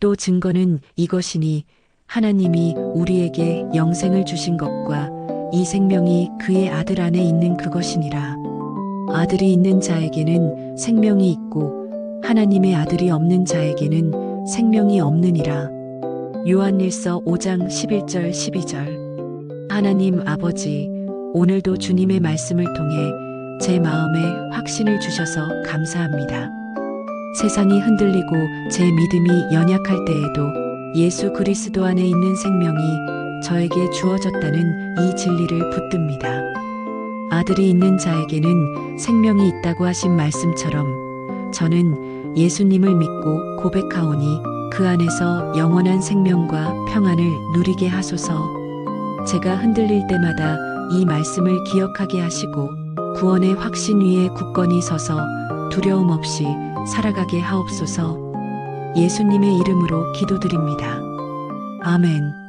또 증거는 이것이니 하나님이 우리에게 영생을 주신 것과 이 생명이 그의 아들 안에 있는 그것이니라. 아들이 있는 자에게는 생명이 있고 하나님의 아들이 없는 자에게는 생명이 없느니라. 요한일서 5장 11절 12절 하나님 아버지 오늘도 주님의 말씀을 통해 제 마음에 확신을 주셔서 감사합니다. 세상이 흔들리고 제 믿음이 연약할 때에도 예수 그리스도 안에 있는 생명이 저에게 주어졌다는 이 진리를 붙듭니다. 아들이 있는 자에게는 생명이 있다고 하신 말씀처럼 저는 예수님을 믿고 고백하오니 그 안에서 영원한 생명과 평안을 누리게 하소서. 제가 흔들릴 때마다 이 말씀을 기억하게 하시고 구원의 확신 위에 굳건히 서서 두려움 없이 살아가게 하옵소서. 예수님의 이름으로 기도드립니다. 아멘.